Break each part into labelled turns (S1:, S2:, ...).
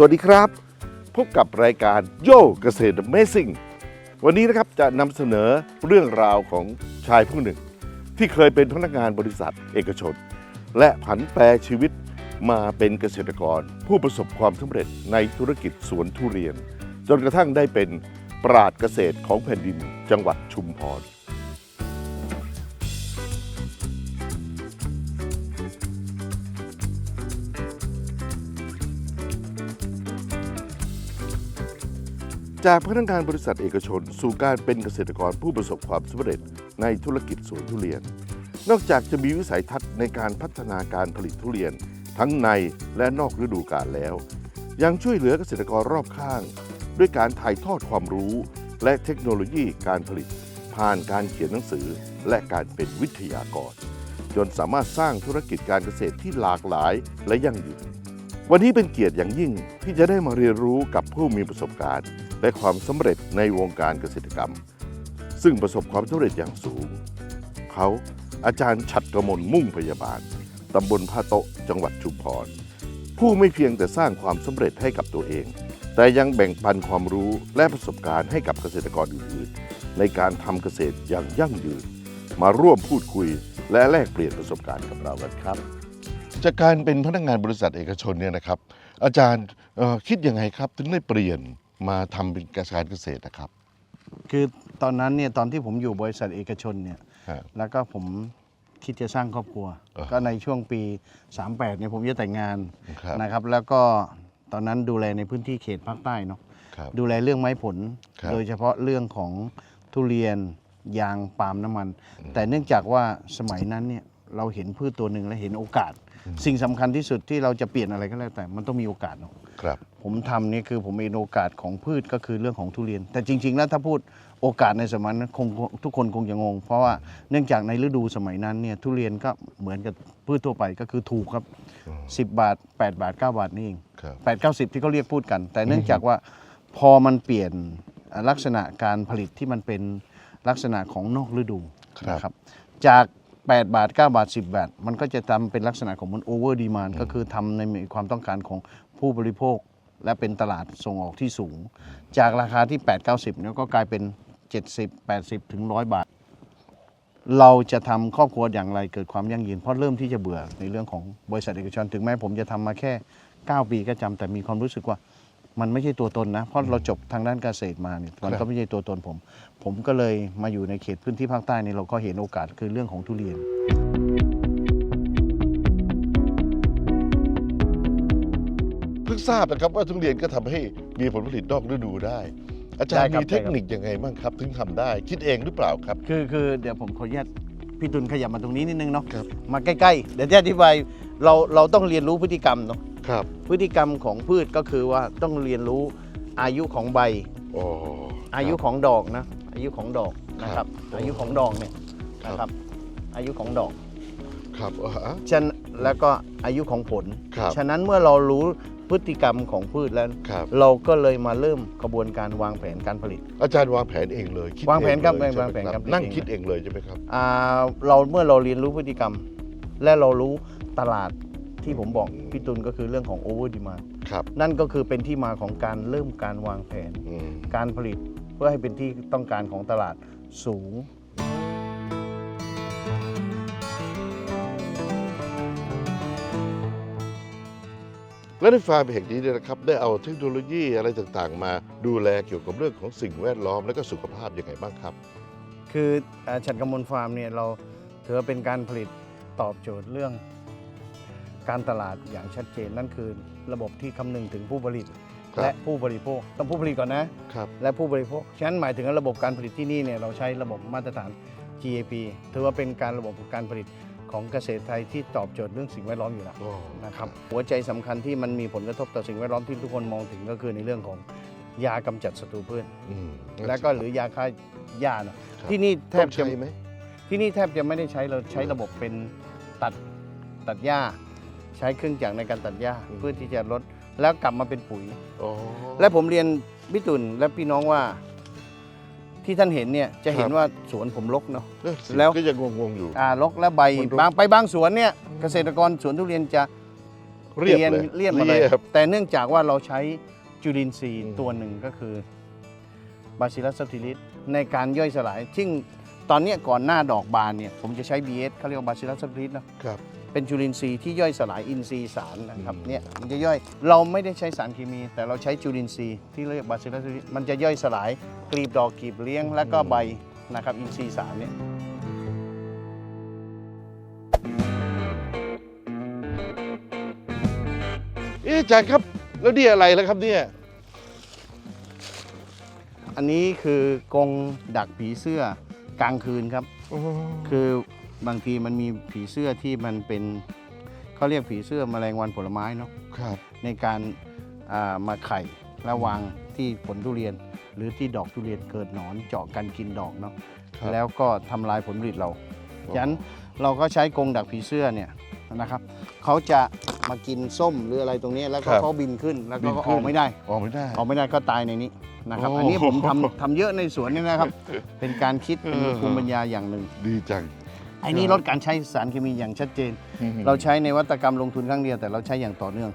S1: สวัสดีครับ พบกับรายการโยเกษตร Amazing วันนี้นะครับจะนำเสนอเรื่องราวของชายผู้หนึ่ง ที่เคยเป็นพนักงานบริษัทเอกชน และผันแปรชีวิตมาเป็นเกษตรกร ผู้ประสบความสำเร็จในธุรกิจสวนทุเรียน จนกระทั่งได้เป็นปราดเกษตรของแผ่นดินจังหวัดชุมพร จากพนักงานบริษัทเอกชน สู่การเป็นเกษตรกรผู้ประสบความสำเร็จในธุรกิจสวนทุเรียน นอกจากจะมีวิสัยทัศน์ในการพัฒนาการผลิตทุเรียน ทั้งในและนอกฤดูกาลแล้ว ยังช่วยเหลือเกษตรกรรอบข้าง ด้วยการถ่ายทอดความรู้ และเทคโนโลยีการผลิต ผ่านการเขียนหนังสือ และการเป็นวิทยากร จนสามารถสร้างธุรกิจการเกษตรที่หลากหลายและยั่งยืนวันนี้เป็นเกียรติอย่างยิ่งที่จะได้มาเรียนรู้กับผู้มีประสบการณ์ และความสำเร็จในวงการเกษตรกรรม ซึ่งประสบความสำเร็จอย่างสูง เขาอาจารย์ฉัตรกมลมุ่งพยาบาลตำบลพระโตะจังหวัดชุมพร ผู้ไม่เพียงแต่สร้างความสำเร็จให้กับตัวเอง แต่ยังแบ่งปันความรู้และประสบการณ์ให้กับเกษตรกรอื่นๆ ในการทำเกษตรอย่างยั่งยืน มาร่วมพูดคุยและแลกเปลี่ยนประสบการณ์กับเรากันครับ จากการเป็นพนักงานบริษัทเอกชนเนี่ยนะครับ อาจารย์คิดยังไงครับถึงได้เปลี่ยน มาทำเป็นการเกษตรนะครับ
S2: คือตอนนั้นเนี่ยตอนที่ผมอยู่บริษัทเอกชนเนี่ย
S1: ฮะ
S2: แล้วก็ผมคิดจะสร้างครอบครัว
S1: อ่า
S2: ก็ในช่วงปี 38เนี่ยผมจะแต่งงาน
S1: ครับ
S2: นะครับ แล้วก็ตอนนั้นดูแลในพื้นที่เขตภาคใต้เนาะ
S1: ครับ
S2: ดูแลเรื่องไม้ผล
S1: ครับ
S2: โดยเฉพาะเรื่องของทุเรียนยางปาล์มน้ำมัน แต่เนื่องจากว่าสมัยนั้นเนี่ยเราเห็นพืชตัวหนึ่งและเห็นโอกาส สิ่งสำคัญที่สุดที่เราจะเปลี่ยนอะไรก็แล้วแต่มันต้องมีโอกาสเนาะ
S1: ครับ
S2: ผมทำนี่คือผมเห็นโอกาสของพืชก็คือเรื่องของทุเรียน แต่จริง ๆ แล้วถ้าพูดโอกาสในสมัยนั้นคงทุกคนคงจะงง เพราะว่าเนื่องจากในฤดูสมัยนั้นเนี่ยทุเรียนก็เหมือนกับพืชทั่วไปก็คือถูกครับ 10 บาท 8 บาท 9 บาทนี่เอง
S1: ครับ
S2: 8 9 0ที่เขาเรียกพูดกัน แต่เนื่องจากว่าพอมันเปลี่ยนลักษณะการผลิตที่มันเป็นลักษณะของนอกฤดู
S1: ครับ
S2: นะครับจาก 8 บาท 9 บาท 10 บาท มันก็จะทำเป็นลักษณะของมันโอเวอร์ดีมานก็คือทำในความต้องการของผู้บริโภค และเป็นตลาดส่งออกที่สูง จากราคาที่ 8 90เนี่ยก็กลายเป็น 70 80 ถึง 100 บาท เราจะทำครอบครัวอย่างไรเกิดความยั่งยืนเพราะเริ่มที่จะเบื่อในเรื่องของบริษัทเอกชน ถึงแม้ผมจะทำมาแค่ 9 ปีก็จำแต่มีความรู้สึกว่า มันไม่ใช่ตัวตนนะ เพราะเราจบทางด้านเกษตรมาเนี่ยมัน
S1: ครั
S2: ก็
S1: บ
S2: ไม่ใช่ตัวตนผม ผมก็เลยมาอยู่ในเขตพื้นที่ภาคใต้นี่เราก็เห็นโอกาสคือเรื่องของทุเรียน
S1: เพิ่งทราบนะครับว่าทุเรียนก็ทำให้มีผลผลิตนอกฤดูได้ อาจารย์
S2: ได้ครับ
S1: มีเทคนิคยังไงบ้างครับ ถึงทำได้ คิดเองหรือเปล่าครับ
S2: คือคือเดี๋ยวผมขออนุญาตพี่ตุลขยับมาตรงนี้นิดนึงเนาะ
S1: ครับ
S2: มาใกล้ๆ เดี๋ยวจะอธิบายเราเราต้องเรียนรู้พฤติกรรมเนาะ
S1: ครับ
S2: พฤติกรรมของพืชก็คือว่าต้องเรียนรู้อายุของใบ
S1: โอ้
S2: อายุ
S1: ครับ
S2: ของดอกนะ อายุของดอกนะค
S1: ครั
S2: รับ
S1: บ
S2: อายุของดอกเนี่ย
S1: ครับ
S2: นะครับ อายุของดอก
S1: ครับอ่าฮะ
S2: ฉะนันแล้วก็อายุของผล
S1: ครับ
S2: ฉะนั้นเมื่อเรารู้พฤติกรรมของพืชแล้ว
S1: ครับ
S2: เราก็เลยมาเริ่มกระบวนการวางแผนการผลิต
S1: อาจารย์วางแผนเองเลยคิด
S2: วางแผนครับ
S1: เอเลย
S2: วางแผน
S1: ใช่ไหม
S2: ครับ
S1: นั่ง
S2: เอง
S1: คิดเองเลยใช่ไหมครับ
S2: อ่าเราเมื่อเราเรียนรู้พฤติกรรม และเรารู้ตลาด ที่ผมบอก
S1: อืม
S2: พี่ตุลก็คือเรื่องของโอเวอร์ดีมา
S1: ครับ
S2: นั่นก็คือเป็นที่มาของการเริ่มการวางแผน
S1: อืม
S2: การผลิตเพื่อให้เป็นที่ต้องการของตลาดสูง
S1: และในฟาร์มแห่งนี้เนี่ยนะครับได้เอาเทคโนโลยีอะไรต่างๆ มาดูแลเกี่ยวกับเรื่องของสิ่งแวดล้อมและก็สุขภาพยังไงบ้างครับ
S2: คืออ่าฉันกำมลฟาร์มเนี่ยเราถือว่าเป็นการผลิตตอบโจทย์เรื่อง การตลาดอย่างชัดเจนนั่นคือระบบที่คำนึงถึงผู้ผลิต
S1: ครับ
S2: และผู้บริโภคต้องผู้ผลิตก่อนนะ
S1: ครับ
S2: และผู้บริโภค ฉะนั้นหมายถึงว่าระบบการผลิตที่นี่เนี่ยเราใช้ระบบมาตรฐาน GAP ถือว่าเป็นการระบบการผลิตของเกษตรไทยที่ตอบโจทย์เรื่องสิ่งแวดล้อมอยู่แล้ว
S1: โอ้
S2: นะครับหัวใจสำคัญที่มันมีผลกระทบต่อสิ่งแวดล้อมที่ทุกคนมองถึงก็คือในเรื่องของยากำจัดศัตรูพืช
S1: อืม
S2: และก็หรือยาฆ่าหญ้าเนอะ
S1: ครับ
S2: ที่นี่แท
S1: ต้
S2: บ
S1: อง
S2: จะ
S1: ใช้ไหม
S2: ที่นี่แทบจะไม่ได้ใช้เราใช้ระบบเป็นตัดตัดหญ้า ใช้เครื่องจักรในการตัดหญ้าเพื่อที่จะลดแล้วกลับมาเป็นปุ๋ย
S1: อ๋อ
S2: และผมเรียนพี่ตุลและพี่น้องว่า ที่ท่านเห็นเนี่ยจะเห็นว่าสวนผมรกเนาะ
S1: เออสิ
S2: แล้ว
S1: ก็ยังงงๆอยู่
S2: อ่ารกและใบ
S1: มันรก
S2: บางไปบางสวนเนี่ยเกษตรกรสวนทุเรียนจะ
S1: เรียบ
S2: เรียน
S1: เลย
S2: เรียบหมดเลย
S1: เรียบ
S2: แต่เนื่องจากว่าเราใช้จุลินทรี
S1: อื
S2: ย์
S1: ม
S2: ตัวหนึ่งก็คือบาซิลัสซับทิลิสในการย่อยสลายซึ่งตอนเนี้ยก่อนหน้าดอกบานเนี่ยผมจะใช้ BS เขาเรียกว่าบาซิลัสซับทิลิสเนอะ
S1: ครับ
S2: เป็นจุลินทรีย์ที่ย่อยสลายอินทรีย์สารนะครับ
S1: อืม
S2: เนี่ยมันจะย่อยเราไม่ได้ใช้สารเคมี แต่เราใช้จุลินทรีย์ที่เรียกบาซิลัสซับทิลิสมันจะย่อยสลายกลีบดอกกลีบเลี้ยง และก็ใบนะครับอินทรีย์สารเนี่ย
S1: เอ๊ะอาจารย์ครับแล้วนี่อะไรแล้วครับเนี่ย
S2: อันนี้คือกรงดักผีเสื้อกลางคืนครับ คือ บางทีมันมีผีเสื้อที่มันเป็นเขาเรียกผีเสื้อแมลงวันผลไม้เนาะ
S1: ครับ
S2: ในการอ่ามาไข่และวางที่ผลทุเรียน หรือที่ดอกทุเรียนเกิดหนอนเจาะกันกินดอกเนาะ
S1: ครับ
S2: แล้วก็ทำลายผลผลิตเราฉะนั้นเราก็ใช้กรงดักผีเสื้อเนี่ยนะครับเขาจะมากินส้มหรืออะไรตรงนี้แล้วก็เขาบินขึ้นแล้วก็ออกไม่ได้
S1: ออกไม่ได้
S2: ออกไม่ได้ก็ตายในนี้นะครับ
S1: โอ้
S2: อันนี้ผมทำทำเยอะในสวนนี่นะครับ เป็นการคิดเป็น
S1: เออ
S2: ภูมิปัญญาอย่างหนึ่ง
S1: ดีจัง
S2: ไอ้นี่ลดการใช้สารเคมีอย่างชัดเจน เราใช้ในวัตกรรมลงทุนครั้งเดียวแต่เราใช้อย่างต่อเนื่อง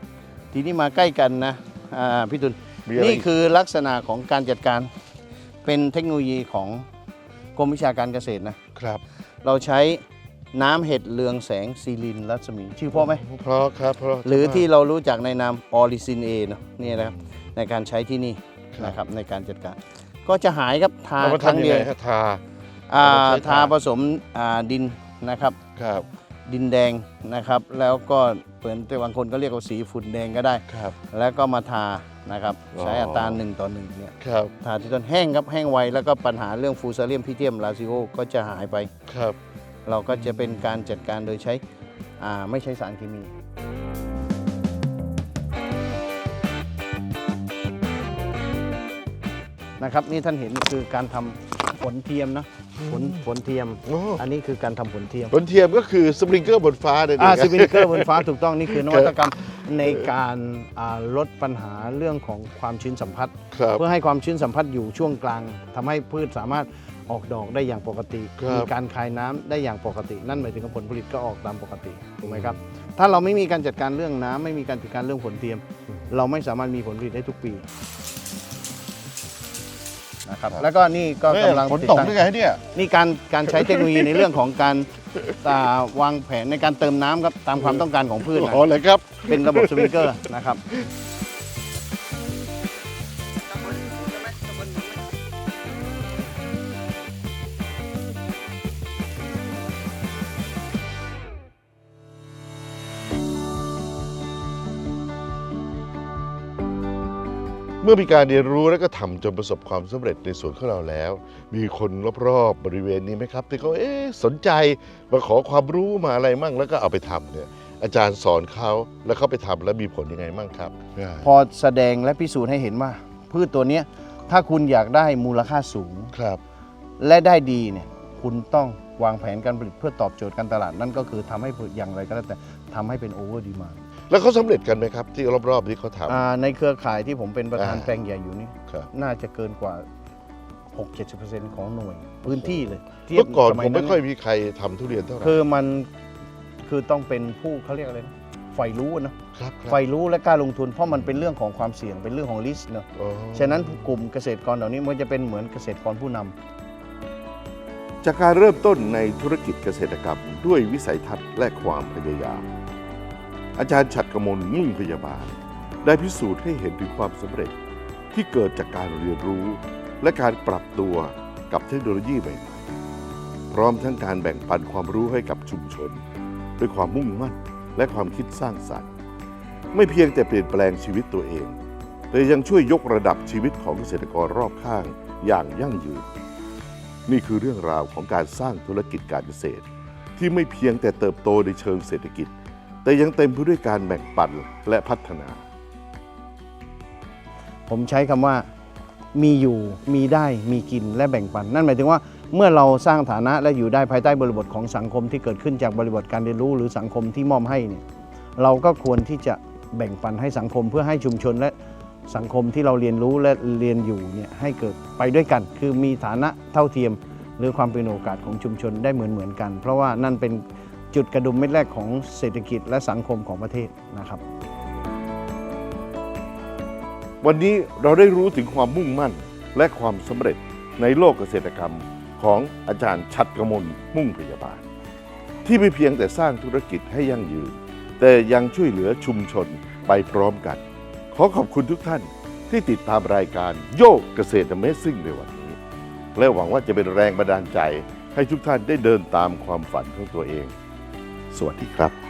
S2: ทีนี้มาใกล้กันนะอ่าพี่ตุล
S1: มีอะไร
S2: นี่
S1: อีก
S2: คือลักษณะของการจัดการเป็นเทคโนโลยีของกรมวิชาการเกษตรนะ
S1: ครับ
S2: เราใช้น้ำเห็ดเรืองแสงซีลินรัศมี ชื่อพ่อไหม
S1: เพราะครับเพราะ
S2: หรือที่เรารู้จักในนามออริซินเอเนาะนี่นะครับในการใช้ที่นี่
S1: ครับ
S2: นะครับในการจัดการ ก็จะหายครับทา
S1: เอามา
S2: ครั้ง
S1: ทำยัง
S2: เดียว
S1: ไงฮะทา
S2: อ่า
S1: เอามาใช้ทา
S2: ทาผสมอ่าดินนะครับ
S1: ครับ
S2: ดินแดงนะครับ แล้วก็เหมือนแต่บางคนก็เรียกว่าสีฝุ่นแดงก็ได้
S1: ครับ
S2: แล้วก็มาทานะครับ
S1: อ๋อ
S2: ใช้อัตราหนึ่งต่อหนึ่งเนี่ย
S1: ครับ
S2: ทาที่ต้นแห้งครับแห้งไวแล้วก็ปัญหาเรื่องฟูซาเลียมพิเทียมลาซิโอก็จะหายไป
S1: ครับ
S2: เราก็จะเป็นการจัดการโดยใช้อ่าไม่ใช้สารเคมี นะครับนี่ท่านเห็นคือการทำ ผลเทียมนะผลผลเทียม
S1: โอ้
S2: อันนี้คือการทำผลเทียม
S1: ผลเทียมก็คือสปริงเกอร์บนฟ้าเนี่ย
S2: อ่า
S1: นะ
S2: สปินเกอร์บนฟ้าถูกต้องนี่คือนวัตกรรมในการอ่าลดปัญหาเรื่องของความชื้นสัมผัส
S1: ครับ
S2: เพื่อให้ความชื้นสัมผัสอยู่ช่วงกลางทำให้พืชสามารถออกดอกได้อย่างปกติ
S1: ครับ
S2: มีการคายน้ำได้อย่างปกติ นั่นหมายถึงว่าผลผลิตก็ออกตามปกติถูกไหมครับถ้าเราไม่มีการจัดการเรื่องน้ำไม่มีการจัดการเรื่องผลเทียม เราไม่สามารถมีผลผลิตได้ทุกปี นะครับแล้วก็นี่ก็
S1: เอ้ย
S2: กำลัง
S1: ฝน
S2: ติด
S1: ตก
S2: ตั้ง
S1: ได้ไงเนี่ย
S2: นี่การการใช้เทคโนโลยีในเรื่องของการอ่าวางแผนในการเติมน้ำครับตามความต้องการของพืชนะ
S1: อ๋อเลยครับ
S2: เป็นระบบสปริงเกอร์นะครับ
S1: เมื่อมีการเรียนรู้แล้วก็ทำจนประสบความสำเร็จในสวนของเราแล้ว มีคนรอบๆบริเวณนี้ไหมครับที่เขาเอ๊ะสนใจมาขอความรู้มาอะไรมั่งแล้วก็เอาไปทำเนี่ยอาจารย์สอนเขาแล้วเขาไปทำแล้วมีผลยังไงมั่งครับ
S2: พอแสดงและพิสูจน์ให้เห็นว่า พืชตัวเนี้ยถ้าคุณอยากได้มูลค่าสูง
S1: ครับ
S2: และได้ดีเนี่ยคุณต้องวางแผนการผลิตเพื่อตอบโจทย์การตลาดนั่นก็คือทำให้ผลิตอย่างไรก็แล้วแต่ทำให้เป็นโอเวอร์ดีมา
S1: แล้วเขาสำเร็จกันไหมครับ ที่รอบๆที่เขาทำ
S2: ในเครือข่ายที่ผมเป็นประธาน
S1: อ่า
S2: แปลงใหญ่อยู่นี่
S1: ครับ
S2: น่าจะเกินกว่า 6-70%ของหน่วย พื้นที่เลยทียบ
S1: เมื่อก่อน
S2: ส
S1: ผมไม่ค่อย
S2: นั้น
S1: มีใครทำทุเรียนเท่าไหร่
S2: คือมันคือต้องเป็นผู้เขาเรียกอะไรนะใฝ่รู้อะเนอะ
S1: ครับครับ
S2: ใฝ่รู้และกล้าลงทุนเพราะมันเป็นเรื่องของความเสี่ยงเป็นเรื่องของริสเนอะ
S1: อ๋อ
S2: ฉะนั้นกลุ่มเกษตรกรเหล่านี้มันจะเป็นเหมือนเกษตรกรผู้นำ
S1: จากการเริ่มต้นในธุรกิจเกษตรกรรมด้วยวิสัยทัศน์และความพยายาม อาจารย์ฉัดกมลมุ่งพยาบาล ได้พิสูจน์ให้เห็นถึงความสำเร็จที่เกิดจากการเรียนรู้ และการปรับตัวกับเทคโนโลยีใหม่ๆพร้อมทั้งการแบ่งปันความรู้ให้กับชุมชน ด้วยความมุ่งมั่นและความคิดสร้างสรรค์ ไม่เพียงแต่เปลี่ยนแปลงชีวิตตัวเอง แต่ยังช่วยยกระดับชีวิตของเกษตรกรรอบข้างอย่างยั่งยืน นี่คือเรื่องราวของการสร้างธุรกิจการเกษตร ที่ไม่เพียงแต่เติบโตในเชิงเศรษฐกิจ แต่ยังเต็มไปด้วยการแบ่งปันและพัฒนา
S2: ผมใช้คำว่ามีอยู่มีได้มีกินและแบ่งปัน นั่นหมายถึงว่าเมื่อเราสร้างฐานะและอยู่ได้ภายใต้บริบทของสังคมที่เกิดขึ้นจากบริบทการเรียนรู้หรือสังคมที่มอบให้เนี่ยเราก็ควรที่จะแบ่งปันให้สังคมเพื่อให้ชุมชนและสังคมที่เราเรียนรู้และเรียนอยู่เนี่ยให้เกิดไปด้วยกัน คือมีฐานะเท่าเทียม หรือความเป็นโอกาสของชุมชนได้เหมือนเหมือนๆกัน เพราะว่านั่นเป็น จุดกระดุมเม็ดแรกของเศรษฐกิจและสังคมของประเทศนะครับ
S1: วันนี้เราได้รู้ถึงความมุ่งมั่นและความสำเร็จในโลกเกษตรกรรมของอาจารย์ชัดกมลมุ่งพยาบาล ที่ไม่เพียงแต่สร้างธุรกิจให้ยั่งยืน แต่ยังช่วยเหลือชุมชนไปพร้อมกัน ขอขอบคุณทุกท่านที่ติดตามรายการโยกเกษตรเมซิ่งในวันนี้ และหวังว่าจะเป็นแรงบันดาลใจให้ทุกท่านได้เดินตามความฝันของตัวเอง สวัสดีครับ